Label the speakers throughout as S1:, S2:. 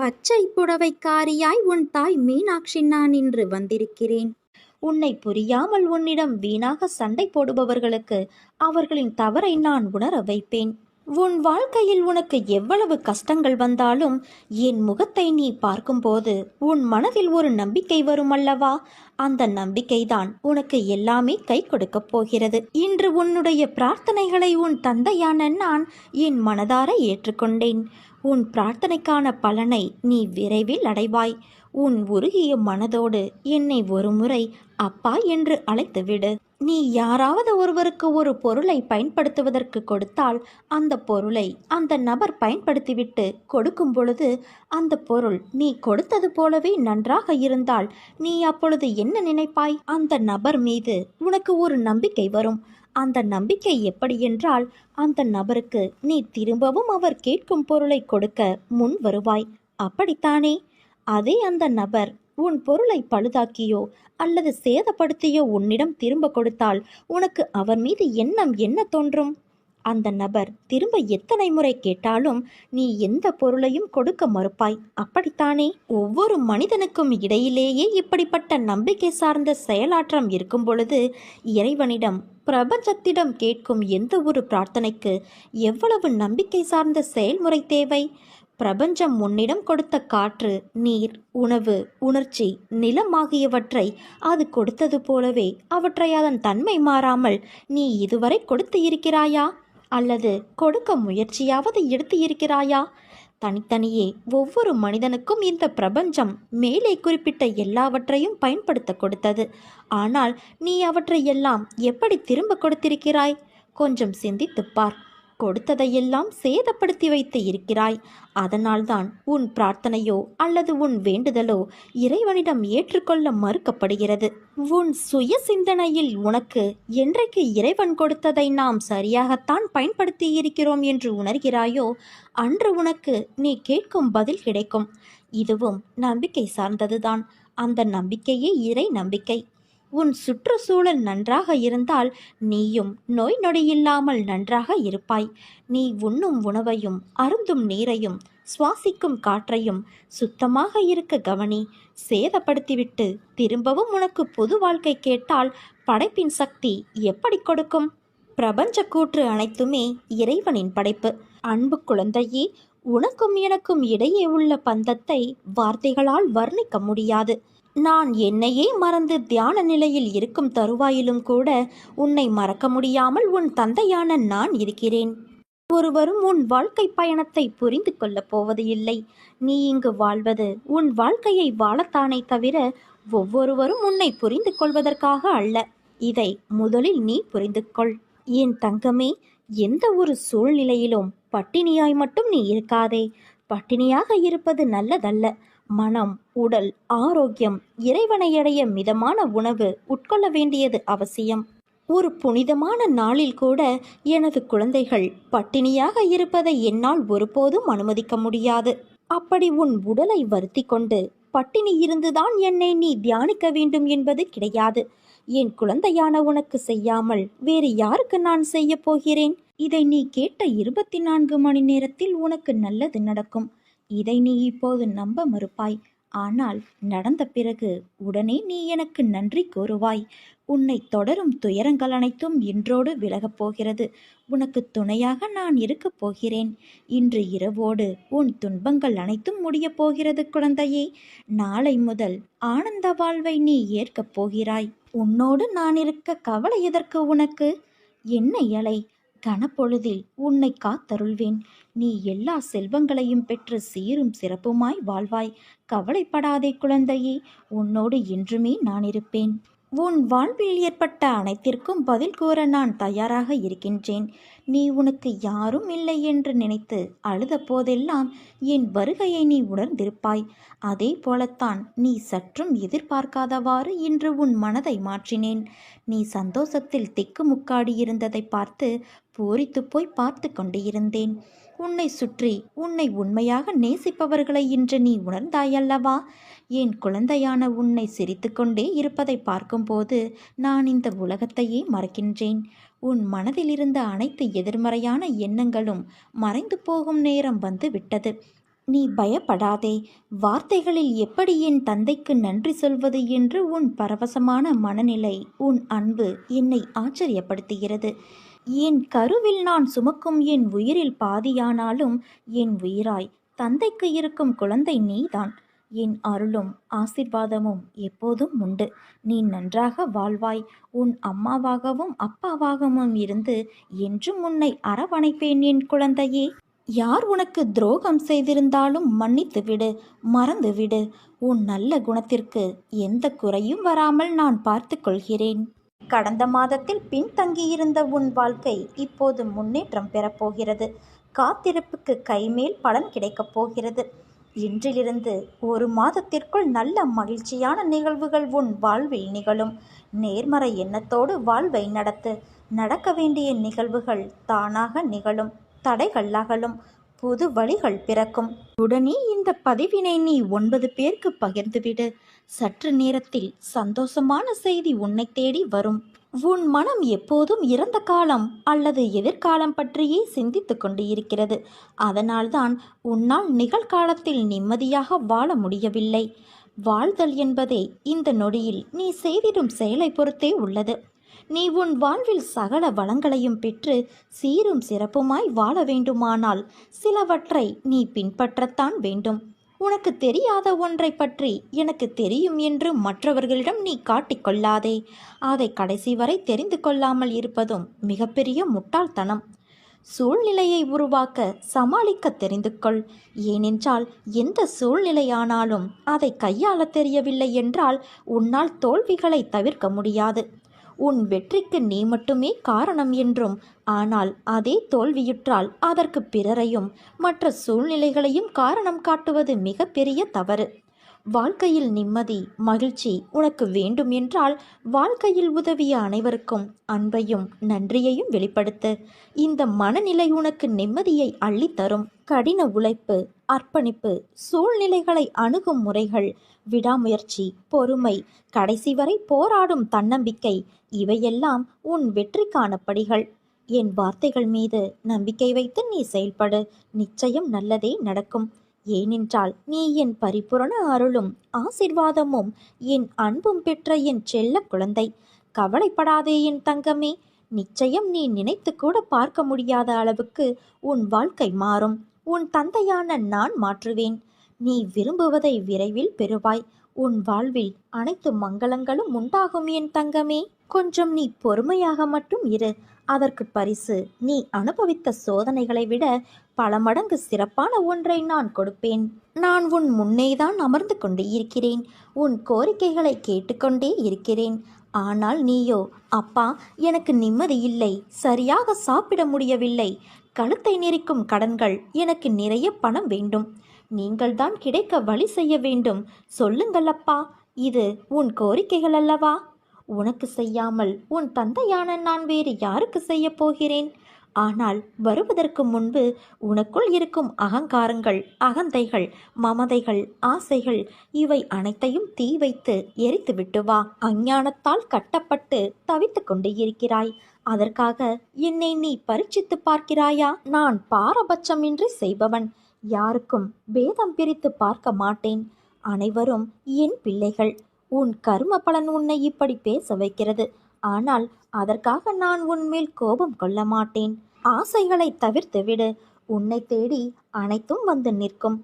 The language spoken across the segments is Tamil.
S1: பச்சை புடவைக்காரியாய் உன் தாய் மீனாட்சி நான் இன்று வந்திருக்கிறேன்.
S2: உன்னை புரியாமல் உன்னிடம் வீணாக சண்டை போடுபவர்களுக்கு அவர்களின் தவறை நான் உணர வைப்பேன். உன் வாழ்க்கையில் உனக்கு எவ்வளவு கஷ்டங்கள் வந்தாலும் என் முகத்தை நீ பார்க்கும்போது உன் மனதில் ஒரு நம்பிக்கை வரும் அல்லவா அந்த நம்பிக்கைதான் உனக்கு எல்லாமே கை கொடுக்கப் போகிறது. இன்று உன்னுடைய பிரார்த்தனைகளை உன் தந்தையான நான் என் மனதார ஏற்றுக்கொண்டேன். உன் பிரார்த்தனைக்கான பலனை நீ விரைவில் அடைவாய். உன் உருகிய மனதோடு என்னை ஒருமுறை அப்பா என்று அழைத்துவிடு. நீ யாராவது ஒருவருக்கு ஒரு பொருளை பயன்படுத்துவதற்கு கொடுத்தால் அந்த பொருளை அந்த நபர் பயன்படுத்திவிட்டு கொடுக்கும் பொழுது அந்த பொருள் நீ கொடுத்தது போலவே நன்றாக இருந்தால் நீ அப்பொழுது என்ன நினைப்பாய்? அந்த நபர் மீது உனக்கு ஒரு நம்பிக்கை வரும். அந்த நம்பிக்கை எப்படி என்றால் அந்த நபருக்கு நீ திரும்பவும் அவர் கேட்கும் பொருளை கொடுக்க முன் வருவாய். அப்படித்தானே? அதே அந்த நபர் உன் பொருளை பழுதாக்கியோ அல்லது சேதப்படுத்தியோ உன்னிடம் திரும்ப கொடுத்தால் உனக்கு அவர் மீது எண்ணம் என்ன தோன்றும்? அந்த நபர் திரும்ப எத்தனை முறை கேட்டாலும் நீ எந்த பொருளையும் கொடுக்க மறுப்பாய். அப்படித்தானே? ஒவ்வொரு மனிதனுக்கும் இடையிலேயே இப்படிப்பட்ட நம்பிக்கை சார்ந்த செயலாற்றம் இருக்கும் பொழுது இறைவனிடம் பிரபஞ்சத்திடம் கேட்கும் எந்த ஒரு பிரார்த்தனைக்கு எவ்வளவு நம்பிக்கை சார்ந்த செயல்முறை தேவை? பிரபஞ்சம் உன்னிடம் கொடுத்த காற்று நீர் உணவு உணர்ச்சி நிலம் ஆகியவற்றை அது கொடுத்தது போலவே அவற்றை அதன் தன்மை மாறாமல் நீ இதுவரை கொடுத்து இருக்கிறாயா? அல்லது கொடுக்க முயற்சியாவது எடுத்து இருக்கிறாயா தனித்தனியே ஒவ்வொரு மனிதனுக்கும் இந்த பிரபஞ்சம் மேலே குறிப்பிட்ட எல்லாவற்றையும் பயன்படுத்த கொடுத்தது. ஆனால் நீ அவற்றை எல்லாம் எப்படி திரும்ப கொடுத்திருக்கிறாய்? கொஞ்சம் சிந்தித்துப் பார். கொடுத்ததையெல்லாம் சேதப்படுத்தி வைத்து இருக்கிறாய். அதனால்தான் உன் பிரார்த்தனையோ அல்லது உன் வேண்டுதலோ இறைவனிடம் ஏற்றுக்கொள்ள மறுக்கப்படுகிறது. உன் சுய சிந்தனையில் உனக்கு என்றைக்கு இறைவன் கொடுத்ததை நாம் சரியாகத்தான் பயன்படுத்தி இருக்கிறோம் என்று உணர்கிறாயோ அன்று உனக்கு நீ கேட்கும் பதில் கிடைக்கும். இதுவும் நம்பிக்கை சார்ந்ததுதான். அந்த நம்பிக்கையே இறை நம்பிக்கை. உன் சுற்றுச்சூழல் நன்றாக இருந்தால் நீயும் நோய் நொடியில்லாமல் நன்றாக இருப்பாய். நீ உண்ணும் உணவையும் அருந்தும் நீரையும் சுவாசிக்கும் காற்றையும் சுத்தமாக இருக்க கவனி. சேதப்படுத்திவிட்டு திரும்பவும் உனக்கு பொது வாழ்க்கை கேட்டால் படைப்பின் சக்தி எப்படி கொடுக்கும்? பிரபஞ்ச கூற்று அனைத்துமே இறைவனின் படைப்பு. அன்பு குழந்தையே உனக்கும் எனக்கும் இடையே உள்ள பந்தத்தை வார்த்தைகளால் வர்ணிக்க முடியாது. நான் என்னையே மறந்து தியான நிலையில் இருக்கும் தருவாயிலும் கூட உன்னை மறக்க முடியாமல் உன் தந்தையான நான் இருக்கிறேன். ஒருவரும் உன் வாழ்க்கை பயணத்தை புரிந்து கொள்ளப் போவது இல்லை. நீ இங்கு வாழ்வது உன் வாழ்க்கையை வாழத்தானே தவிர ஒவ்வொருவரும் உன்னை புரிந்து கொள்வதற்காக அல்ல. இதை முதலில் நீ புரிந்து கொள். என் தங்கமே எந்த ஒரு சூழ்நிலையிலும் பட்டினியாய் மட்டும் நீ இருக்காதே. பட்டினியாக இருப்பது நல்லதல்ல. மனம் உடல் ஆரோக்கியம் இறைவனை அடைய மிதமான உணவு உட்கொள்ள வேண்டியது அவசியம். ஒரு புனிதமான நாளில் கூட எனது குழந்தைகள் பட்டினியாக இருப்பதை என்னால் ஒருபோதும் அனுமதிக்க முடியாது. அப்படி உன் உடலை வருத்தி கொண்டு பட்டினி இருந்துதான் என்னை நீ தியானிக்க வேண்டும் என்பது கிடையாது. என் குழந்தையான உனக்கு செய்யாமல் வேறு யாருக்கு நான் செய்ய போகிறேன்? இதை நீ கேட்ட இருபத்தி நான்கு மணி நேரத்தில் உனக்கு நல்லது நடக்கும். இதை நீ இப்போது நம்ப மறுப்பாய். ஆனால் நடந்த பிறகு உடனே நீ எனக்கு நன்றி கூறுவாய். உன்னை தொடரும் துயரங்கள் அனைத்தும் இன்றோடு விலகப் போகிறது. உனக்கு துணையாக நான் இருக்கப் போகிறேன். இன்று இரவோடு உன் துன்பங்கள் அனைத்தும் முடியப் போகிறது குழந்தையே. நாளை முதல் ஆனந்த வாழ்வை நீ ஏற்கப் போகிறாய். உன்னோடு நான் இருக்க கவலை எதற்கு உனக்கு? என்ன இலை? கனப்பொழுதில் உன்னை காத்தருள்வேன். நீ எல்லா செல்வங்களையும் பெற்று சீரும் சிறப்புமாய் வாழ்வாய். கவலைப்படாதே குழந்தையே உன்னோடு என்றுமே நான் இருப்பேன். உன் வாழ்வில் ஏற்பட்ட அனைத்திற்கும் பதில் கூற நான் தயாராக இருக்கின்றேன். நீ உனக்கு யாரும் இல்லை என்று நினைத்து அழுத போதெல்லாம் என் வருகையை நீ உணர்ந்திருப்பாய். அதே போலத்தான் நீ சற்றும் எதிர்பார்க்காதவாறு இன்று உன் மனதை மாற்றினேன். நீ சந்தோஷத்தில் திக்குமுக்காடியிருந்ததை பார்த்து பூரித்து போய் பார்த்து கொண்டிருந்தேன். உன்னை சுற்றி உன்னை உண்மையாக நேசிப்பவர்களை இன்று நீ உணர்ந்தாயல்லவா? என் குழந்தையான உன்னை சிரித்துக்கொண்டே இருப்பதை பார்க்கும்போது நான் இந்த உலகத்தையே மறக்கின்றேன். உன் மனதில் இருந்த அனைத்து எதிர்மறையான எண்ணங்களும் மறைந்து போகும் நேரம் வந்து விட்டது. நீ பயப்படாதே. வார்த்தைகளில் எப்படி என் தந்தைக்கு நன்றி சொல்வது என்று உன் பரவசமான மனநிலை உன் அன்பு என்னை ஆச்சரியப்படுத்துகிறது. என் கருவில் நான் சுமக்கும் என் உயிரில் பாதியானாலும் என் உயிராய் தந்தைக்கு இருக்கும் குழந்தை நீதான். என் அருளும் ஆசிர்வாதமும் எப்போதும் உண்டு. நீ நன்றாக வாழ்வாய். உன் அம்மாவாகவும் அப்பாவாகவும் இருந்து என்றும் உன்னை அரவணைப்பேன் என் குழந்தையே. யார் உனக்கு துரோகம் செய்திருந்தாலும் மன்னித்து விடு மறந்து விடு உன் நல்ல குணத்திற்கு எந்த குறையும் வராமல் நான் பார்த்து கொள்கிறேன். கடந்த மாதத்தில் பின்தங்கியிருந்த உன் வாழ்க்கை இப்போது முன்னேற்றம் பெறப்போகிறது. காத்திருப்புக்கு கைமேல் பலன் கிடைக்கப் போகிறது. இன்றிலிருந்து ஒரு மாதத்திற்குள் நல்ல மகிழ்ச்சியான நிகழ்வுகள் உன் வாழ்வில் நிகழும். நேர்மறை எண்ணத்தோடு வாழ்வை நடத்து நடக்க வேண்டிய நிகழ்வுகள் தானாக நிகழும். தடைகள் அகலும். புது வழிகள் பிறக்கும். உடனே இந்த பதிவினை நீ ஒன்பது பேருக்கு பகிர்ந்துவிடு. சற்று நேரத்தில் சந்தோஷமான செய்தி உன்னை தேடி வரும். உன் மனம் எப்போதும் இறந்த காலம் அல்லது எதிர்காலம் பற்றியே சிந்தித்துக் கொண்டு இருக்கிறது அதனால்தான் உன்னால் நிகழ்காலத்தில் நிம்மதியாக வாழ முடியவில்லை. வாழ்தல் என்பதே இந்த நொடியில் நீ செய்திடும் செயலை பொறுத்தே உள்ளது. நீ உன் வாழ்வில் சகல வளங்களையும் பெற்று சீரும் சிறப்புமாய் வாழ வேண்டுமானால் சிலவற்றை நீ பின்பற்றத்தான் வேண்டும். உனக்கு தெரியாத ஒன்றை பற்றி எனக்கு தெரியும் என்று மற்றவர்களிடம் நீ காட்டிக்கொள்ளாதே அதை கடைசி வரை தெரிந்து கொள்ளாமல் இருப்பதும் மிகப்பெரிய முட்டாள்தனம். சூழ்நிலையை உருவாக்க சமாளிக்க தெரிந்து கொள். ஏனென்றால் எந்த சூழ்நிலையானாலும் அதை கையாள தெரியவில்லை என்றால் உன்னால் தோல்விகளை தவிர்க்க முடியாது. உன் வெற்றிக்கு நீ மட்டுமே காரணம் என்றும். ஆனால் அதே தோல்வியுற்றால் அதற்கு பிறரையும் மற்ற சூழ்நிலைகளையும் காரணம் காட்டுவது மிகப்பெரிய தவறு. வாழ்க்கையில் நிம்மதி மகிழ்ச்சி உனக்கு வேண்டும் என்றால் வாழ்க்கையில் உதவிய அனைவருக்கும் அன்பையும் நன்றியையும் வெளிப்படுத்து. இந்த மனநிலை உனக்கு நிம்மதியை அள்ளித்தரும். கடின உழைப்பு அர்ப்பணிப்பு சூழ்நிலைகளை அணுகும் முறைகள் விடாமுயற்சி பொறுமை கடைசி வரை போராடும் தன்னம்பிக்கை இவையெல்லாம் உன் வெற்றிக்கான படிகள் என் வார்த்தைகள் மீது நம்பிக்கை வைத்து நீ செயல்படு. நிச்சயம் நல்லதே நடக்கும். ஏனென்றால் நீ என் பரிபூரண அருளும் ஆசிர்வாதமும் என் அன்பும் பெற்ற என் செல்ல குழந்தை. கவலைப்படாதே என் தங்கமே நிச்சயம் நீ நினைத்து கூட பார்க்க முடியாத அளவுக்கு உன் வாழ்க்கை மாறும். உன் தந்தையான நான் மாற்றுவேன். நீ விரும்புவதை விரைவில் பெறுவாய். உன் வாழ்வில் அனைத்து மங்களங்களும் உண்டாகும் என் தங்கமே. கொஞ்சம் நீ பொறுமையாக மட்டும் இரு. அதற்கு பரிசு. நீ அனுபவித்த சோதனைகளை விட பல மடங்கு சிறப்பான ஒன்றை நான் கொடுப்பேன். நான் உன் முன்னேதான் அமர்ந்து கொண்டு இருக்கிறேன். உன் கோரிக்கைகளை கேட்டுக்கொண்டே இருக்கிறேன். ஆனால் நீயோ அப்பா எனக்கு நிம்மதி இல்லை. சரியாக சாப்பிட முடியவில்லை. கழுத்தை நெரிக்கும் கடன்கள். எனக்கு நிறைய பணம் வேண்டும். நீங்கள்தான் கிடைக்க வழி செய்ய வேண்டும். சொல்லுங்கள் அப்பா. இது உன் கோரிக்கைகள் அல்லவா? உனக்கு செய்யாமல் உன் தந்தையான நான் வேறு யாருக்கு செய்யப் போகிறேன்? ஆனால் வருவதற்கு முன்பு உனக்குள் இருக்கும் அகங்காரங்கள் அகந்தைகள் மமதைகள் ஆசைகள் இவை அனைத்தையும் தீ வைத்து எரித்து விட்டு வா. அஞ்ஞானத்தால் கட்டப்பட்டு தவித்து கொண்டு இருக்கிறாய். அதற்காக என்னை நீ பரீட்சித்து பார்க்கிறாயா? நான் பாரபட்சமின்றி செய்பவன். யாருக்கும் பேதம் பிரித்து பார்க்க மாட்டேன். அனைவரும் என் பிள்ளைகள். உன் கரும பலன் உன்னை இப்படி பேச வைக்கிறது. ஆனால் அதற்காக நான் உன்மேல் கோபம் கொள்ள மாட்டேன். ஆசைகளை தவிர்த்து விடு. உன்னை தேடி அனைத்தும் வந்து நிற்கும்.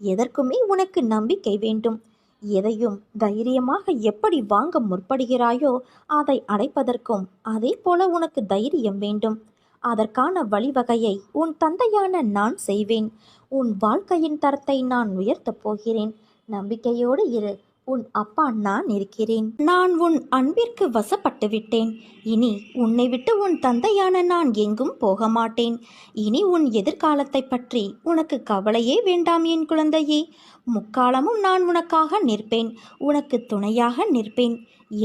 S2: எதற்குமே உனக்கு நம்பிக்கை வேண்டும். எதையும் தைரியமாக எப்படி வாங்க முற்படுகிறாயோ அதை அடைப்பதற்கும் அதே போல உனக்கு தைரியம் வேண்டும். அதற்கான வழிவகையை உன் தந்தையான நான் செய்வேன். உன் வாழ்க்கையின் தரத்தை நான் உயர்த்தப் போகிறேன். நம்பிக்கையோடு இரு. உன் அப்பா நான் இருக்கிறேன். நான் உன் அன்பிற்கு வசப்பட்டு விட்டேன் இனி உன்னை விட்டு உன் தந்தையான நான் எங்கும் போக மாட்டேன் இனி உன் எதிர்காலத்தை பற்றி உனக்கு கவலையே வேண்டாம் என் குழந்தையே. முக்காலமும் நான் உனக்காக நிற்பேன். உனக்கு துணையாக நிற்பேன்.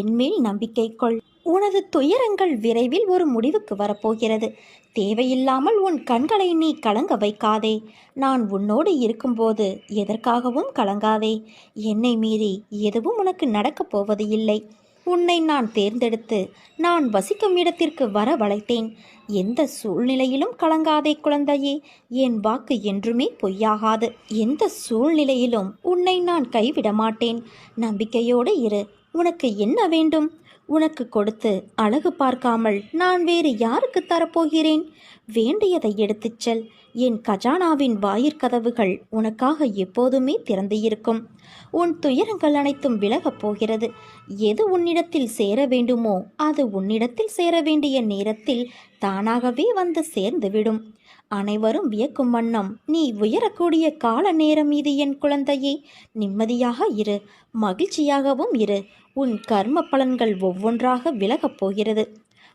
S2: என்மேல் நம்பிக்கை கொள். உனது துயரங்கள் விரைவில் ஒரு முடிவுக்கு வரப்போகிறது. தேவையில்லாமல் உன் கண்களை நீ கலங்க வைக்காதே. நான் உன்னோடு இருக்கும்போது எதற்காகவும் கலங்காதே. என்னை மீறி எதுவும் உனக்கு நடக்கப் போவது இல்லை. உன்னை நான் தேர்ந்தெடுத்து நான் வசிக்கும் இடத்திற்கு வர வளைத்தேன் எந்த சூழ்நிலையிலும் கலங்காதே குழந்தையே. என் வாக்கு என்றுமே பொய்யாகாது. எந்த சூழ்நிலையிலும் உன்னை நான் கைவிட மாட்டேன் நம்பிக்கையோடு இரு. உனக்கு என்ன வேண்டும்? உனக்கு கொடுத்து அழகு பார்க்காமல் நான் வேறு யாருக்கு தரப்போகிறேன்? வேண்டியதை எடுத்துச் செல். என் கஜானாவின் வாயிற்கதவுகள் உனக்காக எப்போதுமே திறந்து இருக்கும் உன் துயரங்கள் அனைத்தும் விலகப் போகிறது. எது உன்னிடத்தில் சேர வேண்டுமோ அது உன்னிடத்தில் சேர வேண்டிய நேரத்தில் தானாகவே வந்து சேர்ந்துவிடும். அனைவரும் வியக்கும் வண்ணம். நீ உயரக்கூடிய கால நேரம் இது என் குழந்தையே. நிம்மதியாக இரு. மகிழ்ச்சியாகவும் இரு. உன் கர்ம பலன்கள் ஒவ்வொன்றாக விலகப் போகிறது.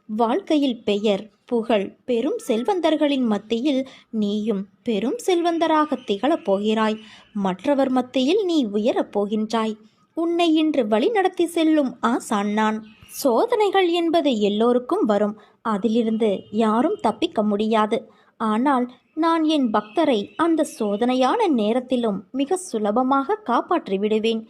S2: வாழ்க்கையில் பெயர் புகழ் பெரும் செல்வந்தர்களின் மத்தியில் நீயும் பெரும் செல்வந்தராக திகழப் போகிறாய். மற்றவர் மத்தியில் நீ உயரப் போகின்றாய். உன்னை இன்று வழிநடத்தி செல்லும் ஆசான் நான். சோதனைகள் என்பது எல்லோருக்கும் வரும். அதிலிருந்து யாரும் தப்பிக்க முடியாது. ஆனால் நான் என் பக்தரை அந்த சோதனையான நேரத்திலும் மிக சுலபமாக காப்பாற்றி விடுவேன்.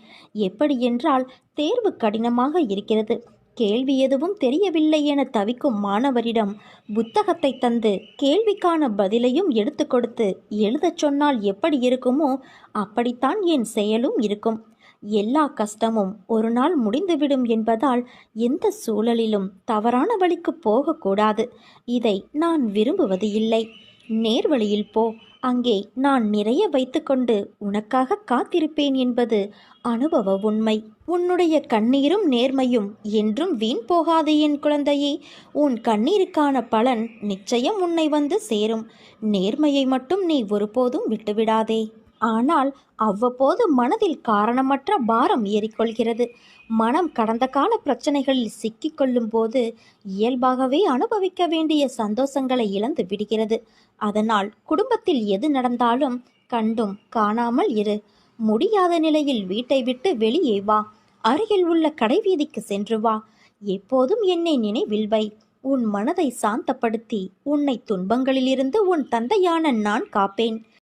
S2: எப்படி என்றால் தேர்வு கடினமாக இருக்கிறது. கேள்வி எதுவும் தெரியவில்லை என தவிக்கும் மாணவரிடம் புத்தகத்தை தந்து கேள்விக்கான பதிலையும் எடுத்து கொடுத்து எழுதச் சொன்னால் எப்படி இருக்குமோ அப்படித்தான் என் செயலும் இருக்கும். எல்லா கஷ்டமும் ஒரு நாள் முடிந்துவிடும் என்பதால் எந்த சூழலிலும் தவறான வழிக்கு போகக்கூடாது. இதை நான் விரும்புவது இல்லை. நேர்வழியில் போ. அங்கே நான் நிறைய வைத்துக்கொண்டு உனக்காக காத்திருப்பேன் என்பது அனுபவ உண்மை. உன்னுடைய கண்ணீரும் நேர்மையும் என்றும் வீண் போகாது என் குழந்தையே. உன் கண்ணீருக்கான பலன் நிச்சயம் உன்னை வந்து சேரும். நேர்மையை மட்டும் நீ ஒருபோதும் விட்டுவிடாதே. ஆனால் அவ்வப்போது மனதில் காரணமற்ற பாரம் ஏறிக்கொள்கிறது. மனம் கடந்த கால பிரச்சனைகளில் சிக்கிக்கொள்ளும் போது இயல்பாகவே அனுபவிக்க வேண்டிய சந்தோஷங்களை இழந்து விடுகிறது. அதனால் குடும்பத்தில் எது நடந்தாலும் கண்டும் காணாமல் இரு. முடியாத நிலையில் வீட்டை விட்டு வெளியே வா. அருகில் உள்ள கடைவீதிக்கு சென்று வா. எப்போதும் என்னை நினைவில் வை. உன் மனதை சாந்தப்படுத்தி உன்னை துன்பங்களிலிருந்து உன் தந்தையான நான் காப்பேன்.